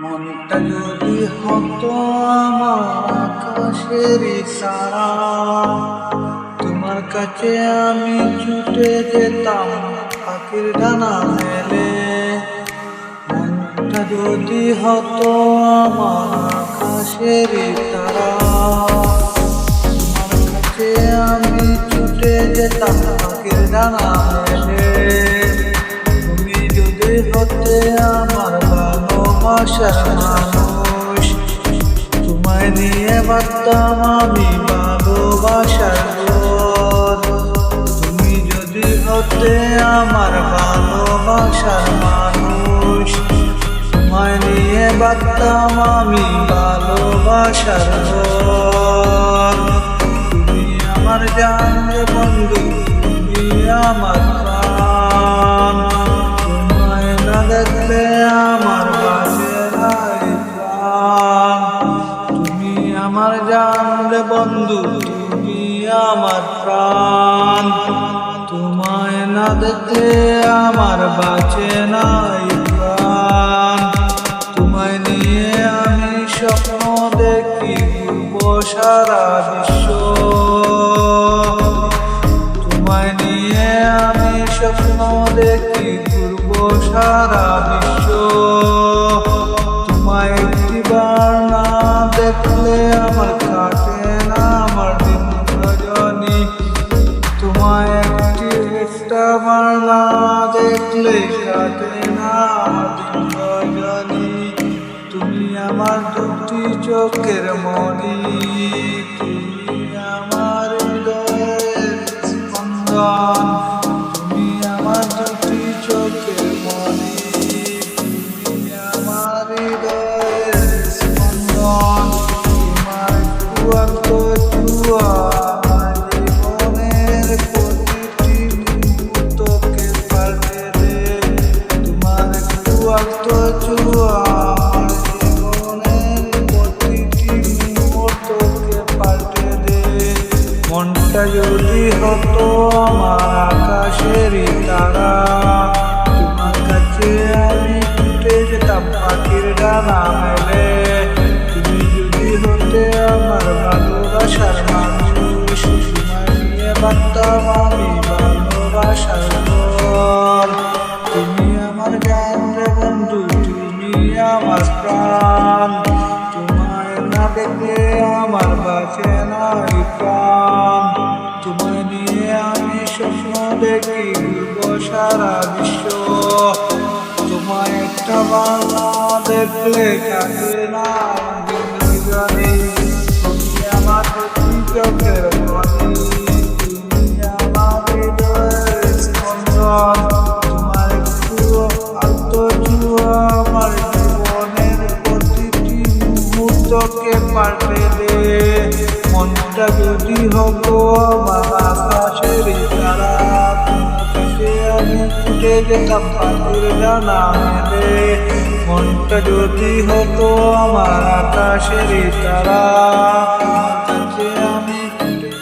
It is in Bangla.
মনটা যদি হতো আমার আকাশের সারা তোমার কাছে আমি ছুটে যেতাম পাখির ডানা মেলে। মনটা যদি হতো আমার আকাশের তারা তোমার কাছে আমি ছুটে যেতাম পাখির ডানা তোমায় নিয়ে ভাবতাম আমি ভালোবাসার। তুমি যদি হতে আমার ভালোবাসার মানুষ তোমায় নিয়ে ভাবতাম আমি ভালোবাসার বন্ধু, তুমি আমার প্রাণ। তোমায় না দেখলে আমার বাঁচে নাই প্রাণ। তোমায় নিয়ে আমি স্বপ্ন দেখি সারা বিশ্ব। তোমায় নিয়ে আমি স্বপ্ন দেখি ঘুরবো সারা বিশ্ব। তোমায় একটিবার না দেখলে আমার দেখলে কাটে না জানি তুমি আমার দুটি চোখের মনি তুমি আমার হৃদয়ের স্পন্দন। মনটা যদি হতো আমার আকাশেরই তারা, তোমার কাছে আমি ছুটে যেতাম পাখির ডানা মেলে। তুমি যদি হতে আমার ভালোবাসার মানুষ, তোমায় নিয়ে ভাবতাম আমি ভালোবাসার। তুমি আমার জান রে বন্ধু, তুমি আমার প্রাণ। তোমায় না দেখলে আমার বাঁচে নাই প্রাণ। সারা বিশ্ব, তোমায় একটা বাংলা দেখলে কাটে না আমার চোখের পাল্টে দে। মনটা যদি হতো আমার আকাশের যেতাম পাখির ডানা মেলে। মনটা যদি হতো আমার আকাশের তারা।